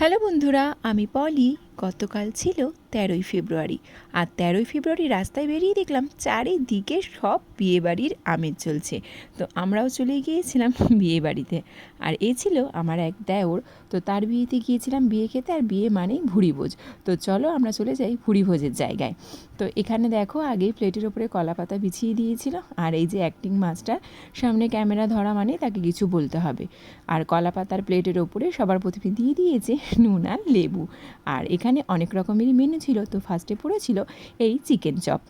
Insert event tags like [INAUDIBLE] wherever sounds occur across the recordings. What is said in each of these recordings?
Hello বন্ধুরা আমি পলি। গতকাল ছিল তেরোই ফেব্রুয়ারি। আর তেরোই ফেব্রুয়ারি রাস্তায় বেরিয়ে দেখলাম চারিদিকে সব বিয়েবাড়ির আমেজ চলছে। তো আমরাও চলে গিয়েছিলাম [LAUGHS] বিয়েবাড়িতে। আর এ ছিল আমার এক দেওর। তো তার বিয়েতে গিয়েছিলাম বিয়ে খেতে। আর বিয়ে মানেই ভুড়ি ভোজ তো চলো আমরা চলে যাই ভুড়ি ভোজের জায়গায়। তো এখানে দেখো আগেই প্লেটের ওপরে কলা পাতা বিছিয়ে দিয়েছিল। আর এই যে অ্যাক্টিং মাস্টার সামনে ক্যামেরা ধরা মানে তাকে কিছু বলতে হবে। আর কলা পাতার প্লেটের ওপরে সবার প্রথমে দিয়ে দিয়েছে নুন আর লেবু। আর এখানে অনেক রকমেরই মেনু ছিল। তো ফার্স্টে পড়েছিল এই চিকেন চপ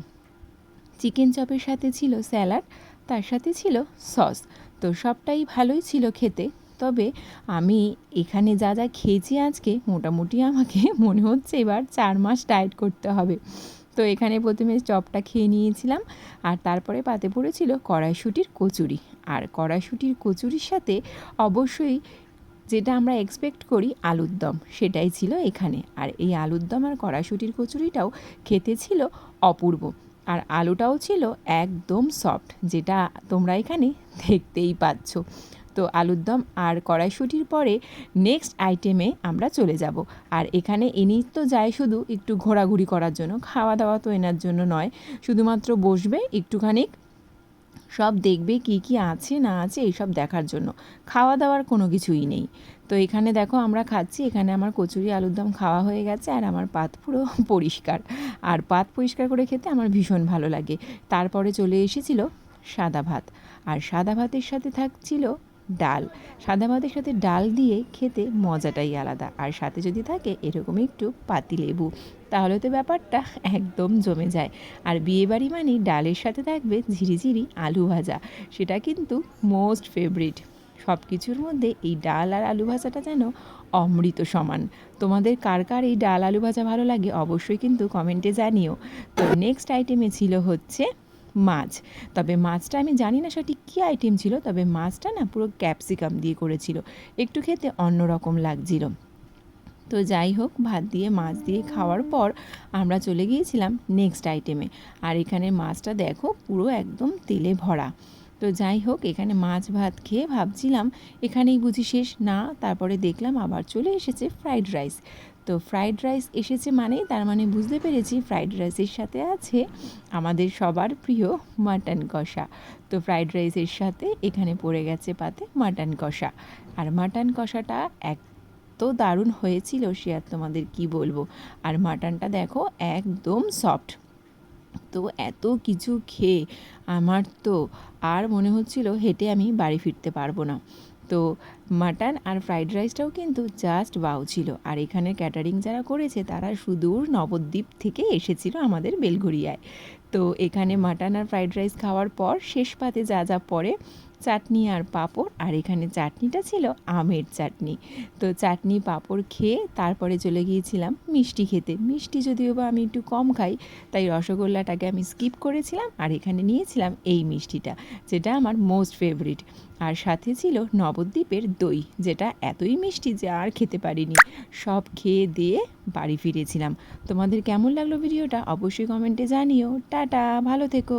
চিকেন চপের সাথে ছিল স্যালাড তার সাথে ছিল সস তো সবটাই ভালোই ছিল খেতে। তবে আমি এখানে যা যা খেয়েছি আজকে, মোটামুটি আমাকে [LAUGHS] মনে হচ্ছে এবার চার মাস ডায়েট করতে হবে। তো এখানে প্রথমে চপটা খেয়ে নিয়েছিলাম, আর তারপরে পাতে পড়েছিল কড়াইশুটির কচুরি। আর কড়াইশুটির কচুরির সাথে অবশ্যই যেটা আমরা এক্সপেক্ট করি আলুর দম, সেটাই ছিল এখানে। আর এই আলুর দম আর কড়াইশুটির কচুরিটাও খেতে ছিল অপূর্ব। আর আলুটাও ছিল একদম সফট যেটা তোমরা এখানে দেখতেই পাচ্ছ। তো আলুর দম আর কড়াইশুটির পরে নেক্সট আইটেমে আমরা চলে যাব। আর এখানে ইনি তো যায় শুধু একটু ঘোরাঘুরি করার জন্য খাওয়া দাওয়া তো এনার জন্য নয়, শুধুমাত্র বসবে একটুখানি সব দেখবে কি কি আছে, না আছে, এইসব দেখার জন্য। খাওয়া দাওয়ার কোনো কিছুই নেই। তো এখানে দেখো আমরা খাচ্ছি, এখানে আমার কচুরি আলুর দম খাওয়া হয়ে গেছে আর আমার পাত পুরো [LAUGHS] পরিষ্কার। আর পাত পরিষ্কার করে খেতে আমার ভীষণ ভালো লাগে। তারপরে চলে এসেছিল সাদা ভাত। আর সাদা ভাতের সাথে থাকছিল ডাল। সাদা ভাতের সাথে ডাল দিয়ে খেতে মজাটাই আলাদা। আর সাথে যদি থাকে এরকম একটু পাতি লেবু। তাহলে তো ব্যাপারটা একদম জমে যায়। আর বিয়েবাড়ি মানেই ডালের সাথে থাকবে ঝিরিঝিরি আলু ভাজা। সেটা কিন্তু মোস্ট ফেভারিট। সব কিছুর মধ্যে এই ডাল আর আলু ভাজাটা যেন অমৃত সমান। তোমাদের কার কার এই ডাল আলু ভাজা ভালো লাগে অবশ্যই কিন্তু কমেন্টে জানিও। তো নেক্সট আইটেমে ছিল হচ্ছে মাছ। তবে মাছটা আমি জানি না সঠিক কী আইটেম ছিল, তবে মাছটা না পুরো ক্যাপসিকাম দিয়ে করেছিল। একটু খেতে অন্যরকম লাগছিল। তো যাই হোক, ভাত দিয়ে, মাছ দিয়ে খাওয়ার পর আমরা চলে গিয়েছিলাম নেক্সট আইটেমে আর এখানে মাছটা দেখো পুরো একদম তেলে ভরা। তো যাই হোক, এখানে মাছ ভাত খেয়ে ভাবছিলাম, এখানেই বুঝি শেষ। না, তারপরে দেখলাম আবার চলে এসেছে ফ্রাইড রাইস। তো ফ্রাইড রাইস এসেছে মানেই তার মানে বুঝতে পেরেছি ফ্রাইড রাইসের সাথে আছে আমাদের সবার প্রিয় মাটন কষা। তো ফ্রাইড রাইসের সাথে এখানে পড়ে গেছে পাতে মাটন কষা। আর মাটন কষাটা এক এত দারুণ হয়েছিল, সে আর তোমাদের কি বলব? আর মাটনটা দেখো একদম সফট তো এত কিছু খেয়ে আমার তো আর মনে হচ্ছিল হেঁটে আমি বাড়ি ফিরতে পারব না। তো মাটন আর ফ্রাইড রাইসটাও কিন্তু জাস্ট বাউ ছিল। আর এখানে ক্যাটারিং যারা করেছে, তারা সুদূর নবদ্বীপ থেকে এসেছিল আমাদের বেলঘরিয়ায়। তো এখানে মাটন আর ফ্রাইড রাইস খাওয়ার পর শেষ পাতে যা যা পড়ে চাটনি আর পাঁপড়, আর এখানে চাটনিটা ছিল আমের চাটনি। তো চাটনি, পাঁপড় খেয়ে তারপরে চলে গিয়েছিলাম মিষ্টি খেতে। মিষ্টি যদিও বা আমি একটু কম খাই, তাই রসগোল্লাটাকে আমি স্কিপ করেছিলাম আর এখানে নিয়েছিলাম এই মিষ্টিটা, যেটা আমার মোস্ট ফেভারিট। আর সাথে ছিল নবদ্বীপের দই, যেটা এতই মিষ্টি যে আর খেতে পারিনি। সব খেয়ে দিয়ে বাড়ি ফিরেছিলাম। তোমাদের কেমন লাগল ভিডিওটা অবশ্যই কমেন্টে জানিও। টাটা, ভালো থেকো।